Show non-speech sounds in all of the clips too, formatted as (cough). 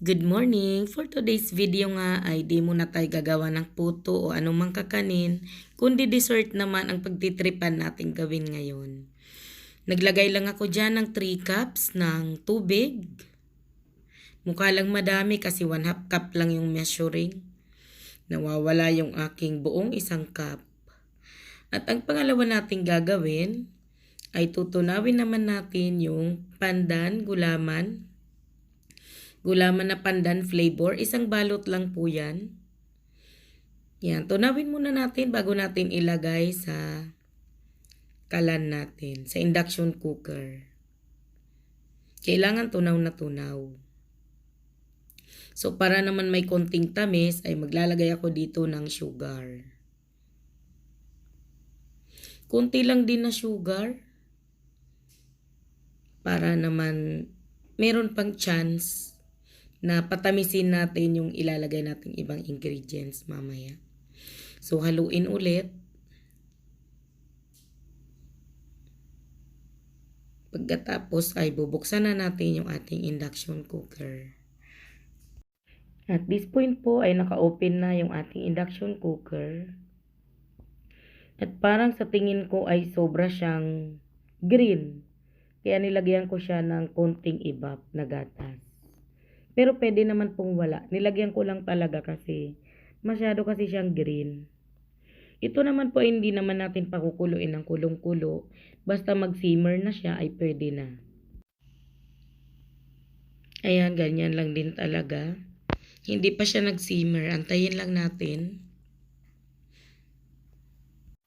Good morning! For today's video nga ay di muna tayo gagawa ng puto o anumang kakanin, kundi dessert naman ang pagtitripan natin gawin ngayon. Naglagay lang ako dyan ng 3 cups ng tubig. Mukha lang madami kasi 1 half cup lang yung measuring. Nawawala yung aking buong isang cup. At ang pangalawa nating gagawin ay tutunawin naman natin yung pandan, gulaman, Gulaman na pandan flavor. Isang balot lang po yan. Yan. Tunawin muna natin bago natin ilagay sa kalan natin. Sa induction cooker. Kailangan tunaw na tunaw. So, para naman may konting tamis, ay maglalagay ako dito ng sugar. Kunti lang din na sugar. Para naman meron pang chance na patamisin natin yung ilalagay nating ibang ingredients mamaya. So, haluin ulit. Pagkatapos ay bubuksan na natin yung ating induction cooker. At this point po ay naka-open na yung ating induction cooker. At parang sa tingin ko ay sobra siyang green. Kaya nilagyan ko siya ng konting ibap na gatas. Pero pwede naman pong wala. Nilagyan ko lang talaga kasi masyado kasi siyang green. Ito naman po hindi naman natin pakukuluin ng kulong-kulo. Basta mag-simmer na siya ay pwede na. Ayan, ganyan lang din talaga. Hindi pa siya nag-simmer. Antayin lang natin.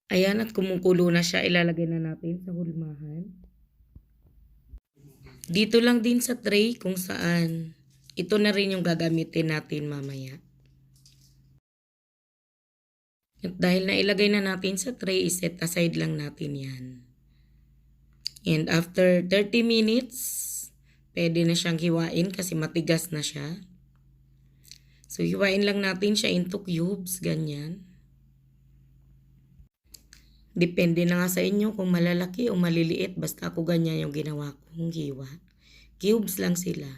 Ayan, at kumukulo na siya. Ilalagay na natin sa hulmahan. Dito lang din sa tray kung saan ito na rin yung gagamitin natin mamaya. At dahil na ilagay na natin sa tray, iset aside lang natin yan. And after 30 minutes, pwede na siyang hiwain kasi matigas na siya. So, hiwain lang natin siya into cubes, ganyan. Depende na nga sa inyo kung malalaki o maliliit. Basta ako ganyan yung ginawa kong hiwa. Cubes lang sila.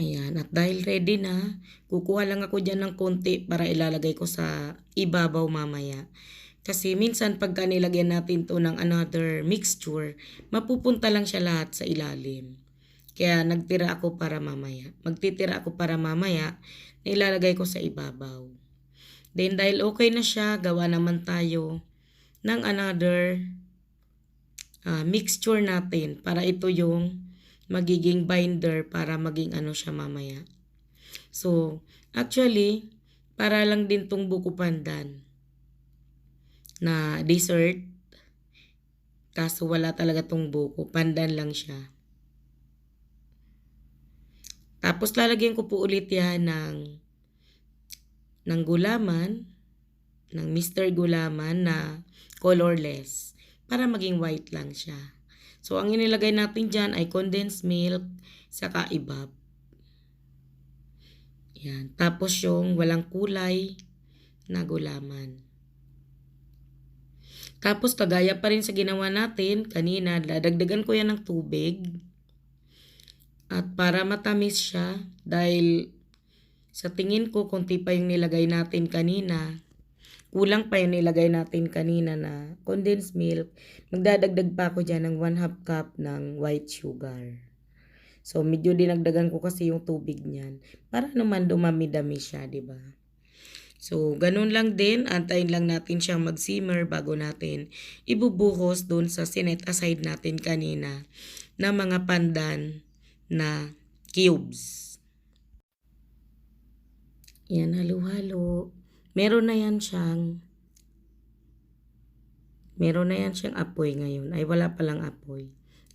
Ayan, at dahil ready na, kukuha lang ako dyan ng konti para ilalagay ko sa ibabaw mamaya. Kasi minsan pagka nilagyan natin to ng another mixture, mapupunta lang siya lahat sa ilalim. Kaya nagtira ako para mamaya. Magtitira ako para mamaya na ilalagay ko sa ibabaw. Then dahil okay na siya, gawa naman tayo ng another uh, mixture natin para ito yung magiging binder para maging ano siya mamaya. So, actually, para lang din tong buko pandan na dessert. Kaso wala talaga tong buko. Pandan lang siya. Tapos lalagyan ko po ulit yan ng ng gulaman, ng Mr. Gulaman na colorless para maging white lang siya. So, ang inilagay natin dyan ay condensed milk saka ibab. Yan. Tapos yung walang kulay na gulaman. Tapos, kagaya pa rin sa ginawa natin kanina, dadagdagan ko yan ng tubig. At para matamis siya, dahil sa tingin ko, konti pa yung nilagay natin kanina, Kulang pa yung nilagay natin kanina na condensed milk. Magdadagdag pa ako dyan ng 1 half cup ng white sugar. So, medyo dinagdagan ko kasi yung tubig niyan. Para naman dumami-dami siya, ba? So, ganun lang din. Antayin lang natin siyang mag-simmer bago natin ibubuhos doon sa sinet aside natin kanina na mga pandan na cubes. Yan, halo-halo. Meron na yan siyang meron na yan siyang apoy ngayon. Ay wala palang apoy.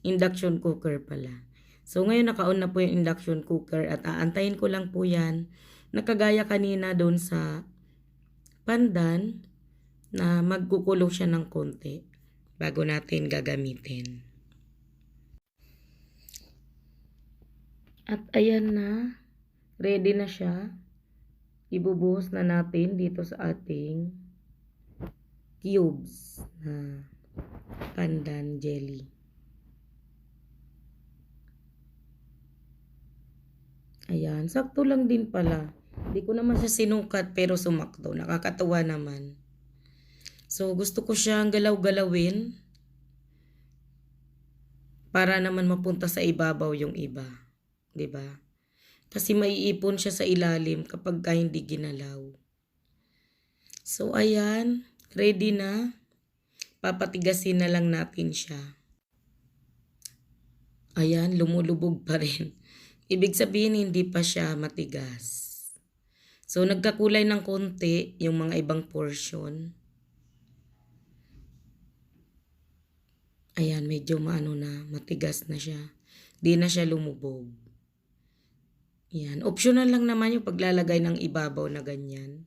Induction cooker pala. So ngayon naka-on na po yung induction cooker at aantayin ko lang po yan. Nakagaya kanina doon sa pandan na magkukulo siya ng konti bago natin gagamitin. At ayan na. Ready na siya ibubuhos na natin dito sa ating cubes na pandan jelly. Ayan, sakto lang din pala. Hindi ko naman siya sinukat pero sumakto. Nakakatuwa naman. So, gusto ko siyang galaw-galawin para naman mapunta sa ibabaw yung iba. ba? Kasi maiipon siya sa ilalim kapag ka hindi ginalaw. So, ayan. Ready na. Papatigasin na lang natin siya. Ayan, lumulubog pa rin. (laughs) Ibig sabihin, hindi pa siya matigas. So, nagkakulay ng konti yung mga ibang portion. Ayan, medyo maano na, matigas na siya. Di na siya lumubog. Yan. Optional lang naman yung paglalagay ng ibabaw na ganyan.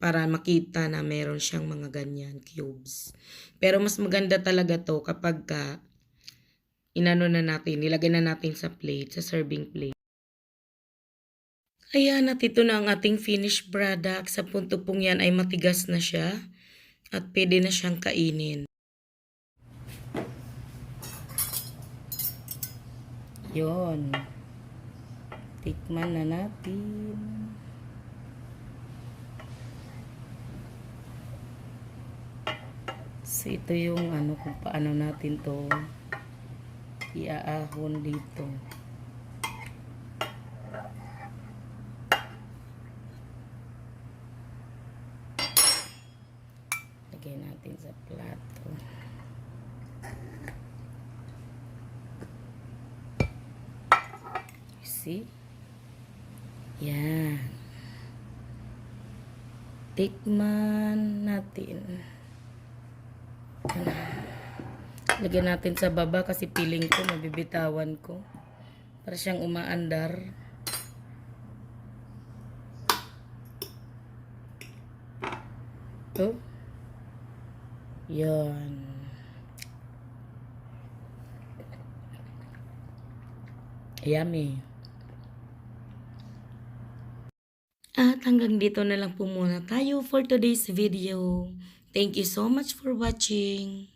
Para makita na meron siyang mga ganyan, cubes. Pero mas maganda talaga to kapag ka inano na natin, nilagay na natin sa plate, sa serving plate. Ayan, at ito na ang ating finished product. Sa punto pong yan ay matigas na siya at pwede na siyang kainin. Yon. Tikman na natin. So, ito yung ano kung paano natin to iaahon dito. Lagay natin sa plato. See? Yan. Tikman natin. Lagyan natin sa baba kasi piling ko, mabibitawan ko. Para siyang umaandar. To. Yan. Yummy. At hanggang dito na lang po muna tayo for today's video. Thank you so much for watching.